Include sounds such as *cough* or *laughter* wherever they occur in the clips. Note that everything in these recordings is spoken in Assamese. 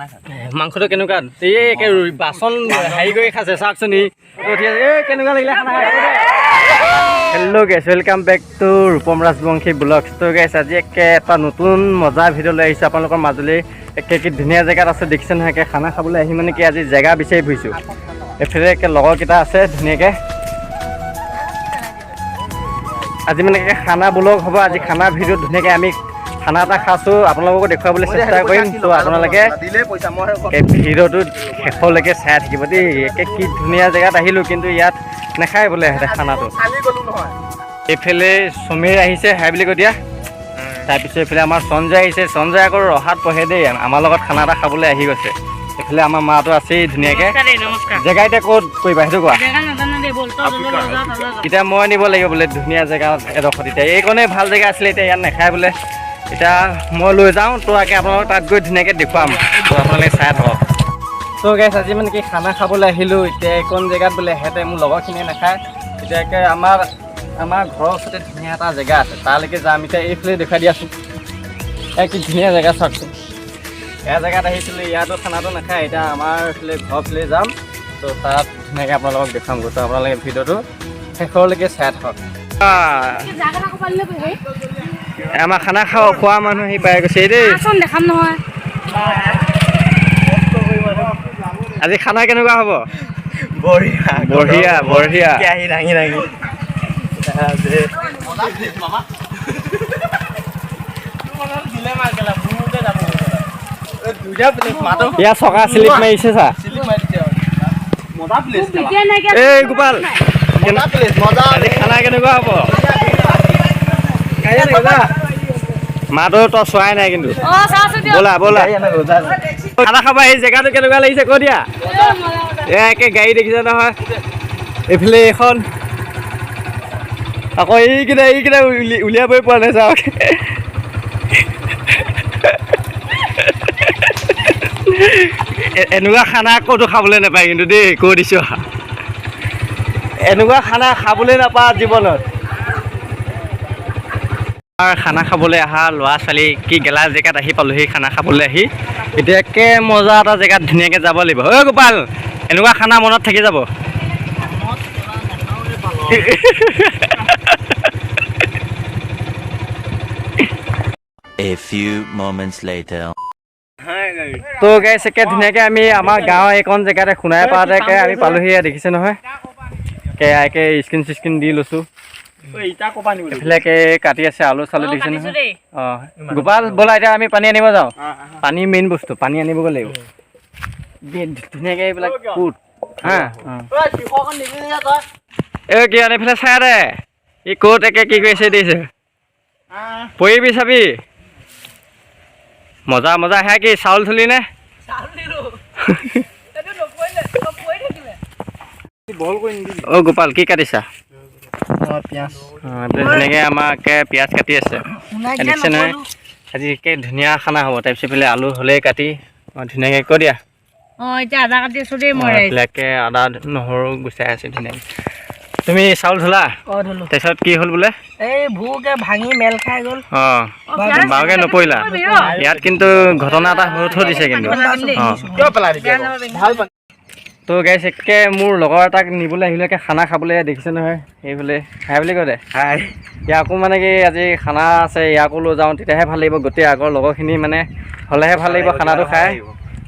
খাওঁ মাংসটো কেনেকুৱা? এই একে বাচন হেৰি কৰি খাইছে চাওকচোন এই কেনেকুৱা লাগিলে খানা hello' guys welcome back to Rupam Rajbongshi blogs তো গেছ আজি একে এটা নতুন মজা ভিডিঅ' লৈ আহিছোঁ। আপোনালোকৰ মাজুলী একে কি ধুনীয়া জেগাত আছে দেখিছে নহয় একে খানা খাবলৈ আহি মানে কি আজি জেগা বিচাৰি ফুৰিছোঁ। এইফালে একে লগৰকেইটা আছে, ধুনীয়াকৈ। আজি মানে খানা ব্লগ হ'ব, আজি খানা ভিডিঅ'ত ধুনীয়াকৈ আমি খানা এটা খাইছোঁ আপোনালোককো দেখুৱাবলৈ চেষ্টা কৰিম। তো আপোনালোকে ভিডিঅ'টো শেষলৈকে চাই থাকিব দেই। একে কি ধুনীয়া জেগাত আহিলোঁ কিন্তু ইয়াত নাখায় বোলে সিহঁতে খানাটো এইফালে সমীৰ আহিছে হাই বুলি কৈ দিয়া। তাৰপিছত এইফালে আমাৰ সঞ্জয় আহিছে। সঞ্জয় আকৌ ৰহাত পঢ়ে দেই। আমাৰ লগত খানা এটা খাবলৈ আহি গৈছে। এইফালে আমাৰ মাটো আছেই ধুনীয়াকৈ। জেগা এতিয়া ক'ত কৰিবা সেইটো কোৱা। এতিয়া মই নিব লাগিব বোলে ধুনীয়া জেগা এডোখৰত। এতিয়া এইকণে ভাল জেগা আছিলে এতিয়া ইয়াত নাখায় বোলে। এতিয়া মই লৈ যাওঁ তো আগে আপোনালোকক তাত গৈ ধুনীয়াকৈ দেখুৱাম। তো আপোনালোকে চাই থাকক। তো গেছ আজি মানে কি খানা খাবলৈ আহিলোঁ এতিয়া এইকণ জেগাত বোলে সিহঁতে মোৰ লগৰখিনিয়ে নাখায় এতিয়া একে আমাৰ আমাৰ ঘৰৰ ওচৰতে ধুনীয়া এটা জেগা আছে তালৈকে যাম এতিয়া এইফালে দেখুৱাই দিয়াচোন। এই কি ধুনীয়া জেগা চাওকচোন। এয়া জেগাত আহিছিলোঁ ইয়াতো খানাটো নাখায় এতিয়া আমাৰ এইফালে ঘৰৰ ফালে যাম তো তাত ধুনীয়াকৈ আপোনালোকক দেখুৱাম গৈ তো আপোনালোকে ভিডিঅ'টো শেষলৈকে চাই থাকক। জাগাত আকৌ পাৰিলে গৈ, হেই। আমাৰ খানা খাওঁ খোৱা মানুহ আহি পাই গৈছে দেই। আহচোন, দেখাম নহয়। আজি খানা কেনেকুৱা হ'ব? বঢ়িয়া বঢ়িয়া বঢ়িয়া। আহি দাঙি দাঙি। দুইটা প্লেট মাতো ইয়াৰ চকা শ্লিপ মাৰিছে চা। মজা প্লেট পিটিয়াই নাইকিয়া এই গোপাল মজা প্লেট মজা আজি খানা কেনেকুৱা হ'ব? মাতো তই চোৱাই নাই কিন্তু। ব'লা ব'লা। খানা খাবা এই জেগাটো কেনেকুৱা লাগিছে কৈ দিয়া। এ। একে গাড়ী দেখিছে নহয়। এইফালে এইখন আকৌ এইকেইটা এইকেইটা উলি- উলিয়াবই পৰা নাই চাওক। এনেকুৱা খানা ক'তো খাবলৈ নাপায় কিন্তু দেই কৈ দিছোঁ এনেকুৱা খানা খাবলৈ নাপায় জীৱনত। খানা খাবলৈ অহা ল'ৰা ছোৱালী কি গেলা জেগাত আহি পালোহি খানা খাবলৈ আহি। এতিয়া একে মজা এটা জেগাত ধুনীয়াকৈ যাব লাগিব। ঐ গোপাল এনেকুৱা খানা মনত থাকি যাব। A few moments later. তো গাইছ একে ধুনীয়াকৈ আমি আমাৰ গাঁৱৰ এইকণ জেগাতে সোণাই পাওঁতে আমি পালোহি দেখিছে নহয়? একে স্কিন চিস্কিন দি লৈছোঁ। কাটি আছে আলু চালু কাটিছো নহয়। অঁ গোপাল ব'লা এতিয়া আমি পানী আনিব যাওঁ। পানী মেইন বস্তু পানী আনিবগৈ লাগিব। ধুনীয়াকৈ এইবিলাক কুট। হা এই কি আনি এইফালে চাই দে। ই ক'ত একে কি কৰিছে দিছে পৰিবি চাবি। মজা মজা সেয়া কি চাউল থলি নে? *laughs* অ' গোপাল কি কাটিছা? ধুনীয়াকৈ আমাকে পিঁয়াজ কাটি আছে। দেখিছে নহয়? আজি একে ধুনীয়া খানা হ'ব। তাৰপিছত এইফালে আলু হ'লেই কাটি অঁ ধুনীয়াকৈ কৈ দিয়া। অ এতিয়া আদা কাটি আছো দেই মই এইফালে আদা নহৰু গুচাই আছে ধুনীয়াকৈ। তুমি চাউল ধুলা? তাৰপিছত কি হ'ল বোলে? এই ভুকে ভাঙি মেল খাই গ'ল। অঁ পিঁয়াজ বাৰুকৈ নপৰিলা। ইয়াত কিন্তু ঘটনা এটা হৈ থৈ দিছে কিন্তু। অঁ। তো গাইছ একে মোৰ লগৰ এটাক নিবলৈ আহিলে একে খানা খাবলৈ দেখিছে নহয় সেইফালে। হাই বুলি কয় দে। হাই। ইয়াকো মানে কি আজি খানা আছে ইয়াকো লৈ যাওঁ তেতিয়াহে ভাল লাগিব। গোটেই আগৰ লগৰখিনি মানে হ'লেহে ভাল লাগিব খানাটো খাই।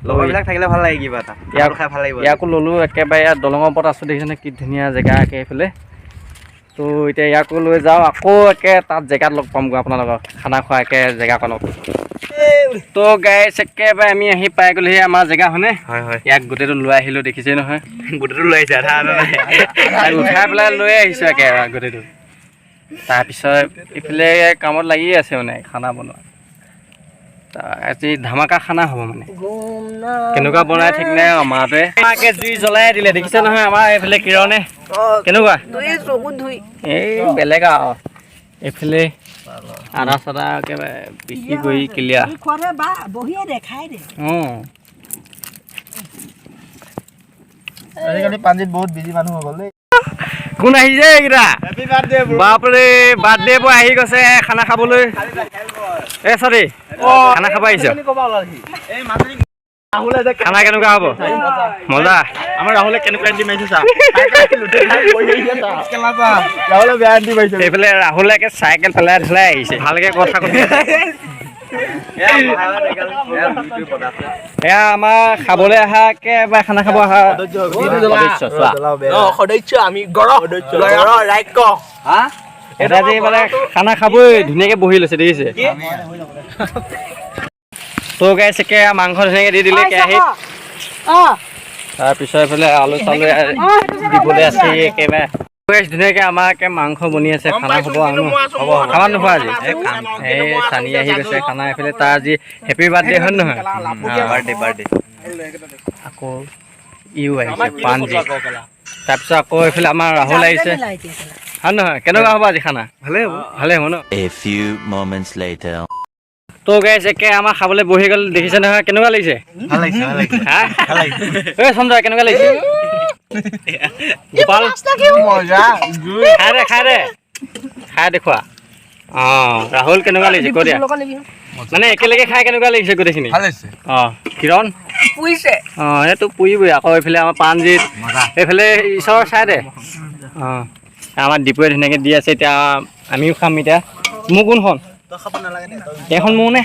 লগৰবিলাক থাকিলে ভাল লাগে কিবা এটা। ইয়াক খাই ভাল লাগিব। ইয়াকো ল'লোঁ একেবাৰে ইয়াত দলঙৰ ওপৰত আছোঁ দেখিছেনে? কি ধুনীয়া জেগা একে এইফালে। তো এতিয়া ইয়াকো লৈ যাওঁ আকৌ একে তাত জেগাত লগ পামগৈ আপোনালোকক খানা খোৱা একে জেগাকণত তো গাইছ একেবাৰে আমি আহি পাই গ'লোহি আমাৰ জেগা হয়নে হয় হয়। ইয়াক গোটেইটো লৈ আহিলোঁ দেখিছেই নহয়? গোটেইটো লৈ আহিছে আধা আধা উঠাই পেলাই লৈ আহিছোঁ একেবাৰে গোটেইটো। তাৰপিছত ইফালে কামত লাগি আছে মানে খানা বনোৱা। তা- আজি ধামাকা খানা হ'ব মানে। কেনেকুৱা বনাই ঠিক নাই আৰু মাটোৱে মাকে জুই জ্বলাই দিলে দেখিছে নহয় আমাৰ এইফালে কিৰণে? কেনেকুৱা? এই বেলেগ আৰু। এইফালে আদা চাদা একেবাৰে বিক্ৰী কৰি ক্লিয়াৰ বহিয়ে দেখাই দে। অঁ আজিকালি পাঞ্জিত বহুত বিজি মানুহ হৈ গ'ল দেই। কোন আহিছে এইকেইটা? বাপৰে বাৰ্থডে বয় আহি গৈছে খানা খাবলৈ। এ চৰি খানা খাব আহিছ। খানা কেনেকুৱা হ'ব? মজা। আমাৰ ৰাহুলে কেনেকুৱা এণ্টি মাৰিছে ৰাহুলে বেয়া এণ্টি মাৰিছে এইফালে ৰাহুলে একে চাইকেল পেলাই পেলাই আহিছে ভালকে কথা কৈ এয়া আমাৰ খাবলৈ অহা একেবাৰে খানা খাব অহা সদস্য, আমি এটা যে মানে খানা খাবই ধুনীয়াকে বহি লৈছে দেখিছে? তো গাইছে একে মাংস ধুনীয়াকে দি দিলে কেৰাহীত। অ' তাৰপিছত এইফালে আলু চালু দিবলৈ আছে একেবাৰে। Guys, ধুনীয়াকে আমাৰ একে মাংস বনি আছে খানা হ'ব আৰু ন? হ'ব খানা নোখোৱা আজি। এই চানি আহি গৈছে খানা এইফালে। তাৰ আজি হেপী বাৰ্থডে হয় নে নহয় বাৰ্থডে বাৰ্থডে আকৌ ইও আহিছে পাণজি তাৰপিছত আকৌ এইফালে আমাৰ ৰাহুল আহিছে। হয় নহয়? কেনেকুৱা হ'ব আজি খানা? ভালে হ'ব। ভালে হ'ব ন? তো গাইছ একে আমাৰ খাবলৈ বহি গ'ল দেখিছে নহয় কেনেকুৱা লাগিছে? ভালো লাগিছে ভালো লাগিছে হা? ভালো লাগিছে। *laughs* ঐ সঞ্জয় কেনেকুৱা লাগিছে? গোপাল? মজা খাই দে খাই দে। খাই দেখুৱা। অঁ ৰাহুল কেনেকুৱা লাগিছে? কৈ দিয়া। মানে একেলগে খাই কেনেকুৱা লাগিছে গোটেইখিনি? ভালো লাগিছে। অঁ কিৰণ? অঁ এইটো পুৰিবই আকৌ এইফালে আমাৰ পাণজিত এইফালে ঈশ্বৰৰ চাই দে। অঁ আমাৰ ডিপুৱে ধুনীয়াকৈ দি আছে এতিয়া আমিও খাম এতিয়া। মোৰ কোনখন? এইখন মোৰ নে।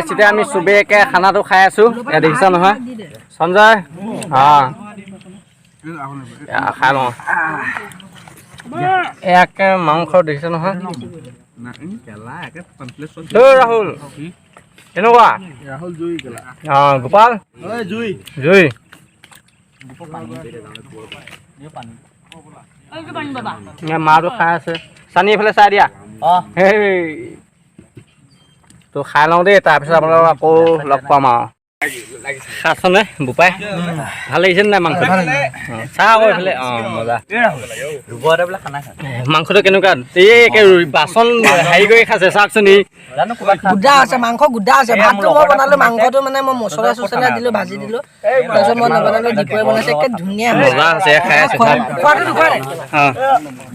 এতিয়া আমি চবেই একে খানাটো খাই আছোঁ। এয়া দেখিছা নহয়? সঞ্জয়? অঁ খাই লওঁ। এয়াকে মাংস দেখিছে নহয়? ৰাহুল। কেনেকুৱা? ৰাহুল জুই গেলা অঁ গোপাল? ঐ জুই মাটো খাই আছে। চানি এইফালে চাই দিয়া। অঁ সেই তো খাই লওঁ দেই তাৰপিছত আপোনালোকক আকৌ লগ পাম আৰু। খাইছনে বোপাই? ভাল লাগিছে নে নাই মাংস? চাহ আকৌ এইফালে অঁ মজা। ৰুবতে বোলে খানা খায় মাংসটো কেনেকুৱা? এই একে বাচন হেৰি কৰি খাইছে চাওকচোন গুদা আছে মাংস গুদা আছে। ভাতটো মই বনালো মাংসটো মানে মই মছলা চছলা দিলো ভাজি দিলো। তাৰপিছত মই নবনালো দীপৰে বনাইছে। একে ধুনীয়া মজা আছে খাই আছে খোৱাটো অঁ।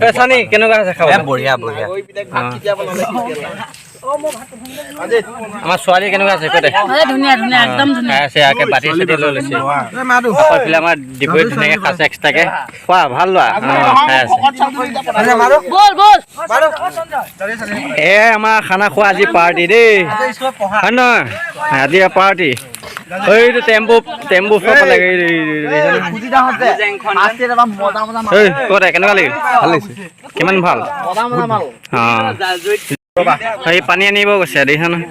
এই চানি কেনেকুৱা আছে খাব বঢ়িয়া বঢ়িয়া। আমাৰ ছোৱালী কেনেকুৱা আছে কৈ দে এই ধুনীয়া ধুনীয়া একদম ধুনীয়া খাই আছে একে বাতি চাতি লৈ লৈছে আকৌ এইফালে আমাৰ ডিপুৱে ধুনীয়াকৈ খাইছে এক্সট্ৰাকৈ খোৱা ভাল লোৱা খাই আছে বল বল এ আমাৰ খানা খোৱা আজি পাৰ্টি দেই হয় নহয় আজি পাৰ্টি এইটো টেম্পু টেম্পু চব লাগে ঐ ক'ত কেনেকুৱা লাগিল ভাল লাগিছে কিমান ভাল সেই পানী আনিব গৈছে দেখিছা নহয়?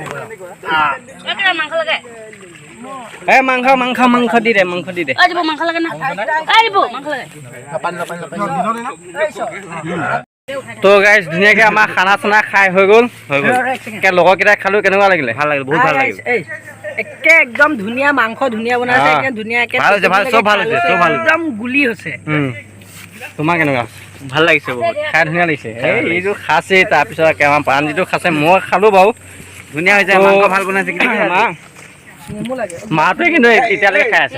এই মাংস লাগে এ মাংস মাংস মাংস দি দে মাংস দি দে। তো গাইজ ধুনীয়াকে আমাৰ খানা চানা খাই হৈ গ'ল হৈ গ'ল। লগৰকেইটাই খালো কেনেকুৱা লাগিলে? ভাল লাগিল বহুত ভাল লাগিল। একে একদম ধুনীয়া মাংস ধুনীয়া বনাইছে ধুনীয়াকে ভাল হৈছে, ভাল, চব ভাল হৈছে, চব ভাল হৈছে। একদম গুলি হৈছে। তোমাৰ কেনেকুৱা? ভালো লাগিছে বহুত। খাই ধুনীয়া লাগিছে। এই এইটো খাইছে তাৰপিছত কেমা পাণজিটো খাইছে মই খালোঁ বাৰু। ধুনীয়া হৈছে মাংস ভালো বনাইছে মাটোৱে কিন্তু এতিয়ালৈকে খাই আছে।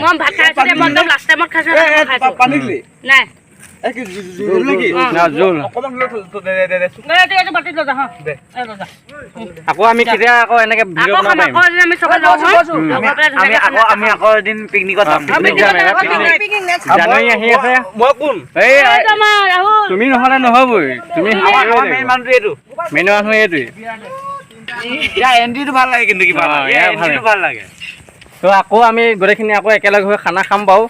আকৌ আমি কেতিয়া আকৌ এনেকে আমি আকৌ এদিন পিকনিকত জানুৱাৰী আহি আছে? মই কোন? তুমি নহ'লে নহ'বই। তুমি মেইন মানুহ এইটোৱে। এণ্ট্ৰিটো ভাল লাগে কিন্তু কিবা ভাল লাগে। তো আকৌ আমি গোটেইখিনি আকৌ একেলগে হৈ খানা খাম বাৰু।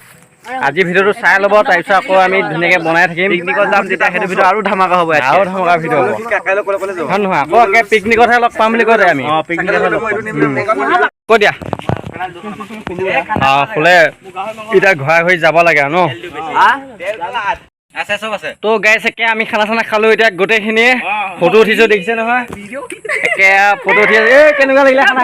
আজি ভিডিঅ'টো চাই ল'ব তাৰপিছত আকৌ আমি ধুনীয়াকৈ বনাই থাকিম। পিকনিকত যাম তেতিয়া সেইটো ভিডিঅ' আৰু ধামাকা হ'ব। আৰু ধমকা ভিডিঅ' হ'ব। হয় নহয় আকৌ একে পিকনিকতহে লগ পাম বুলি কয় আমি। অ পিকনিকত কৈ দিয়া? অঁ শুলে এতিয়া ঘূৰাই ঘূৰি যাব লাগে আৰু ন? তো গাইছ একে আমি খানা চানা খালো এতিয়া গোটেইখিনিয়ে। ফটো উঠিছো দেখিছে নহয়? একে ফটো উঠি আছে। এই কেনেকুৱা লাগিলে খানা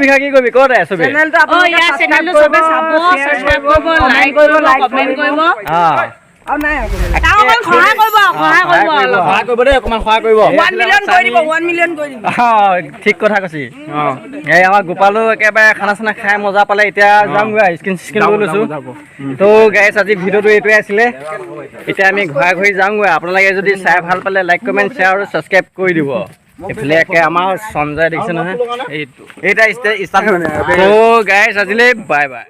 বিষয়ে কি কৰিবি ক'ত আছে চবে? ঠিক কথা কৈছি। এই আমাৰ গোপালো একেবাৰে খানা চানা খাই মজা পালে এতিয়া যামগৈ স্কিন স্কিন লৈ লৈছোঁ। তো গাইছ আজি ভিডিঅ'টো এইটোৱে আছিলে। এতিয়া আমি ঘূৰা ঘূৰি যাওঁগৈ আপোনালোকে যদি চাই ভাল পালে লাইক কমেণ্ট শ্বেয়াৰ আৰু ছাবস্ক্ৰাইব কৰি দিব। এইফালে একে আমাৰ সঞ্জয় দেখিছে নহয়। এইটো এইটা ষ্টাৰ্ট তো গাইছ আজিলৈ বাই বাই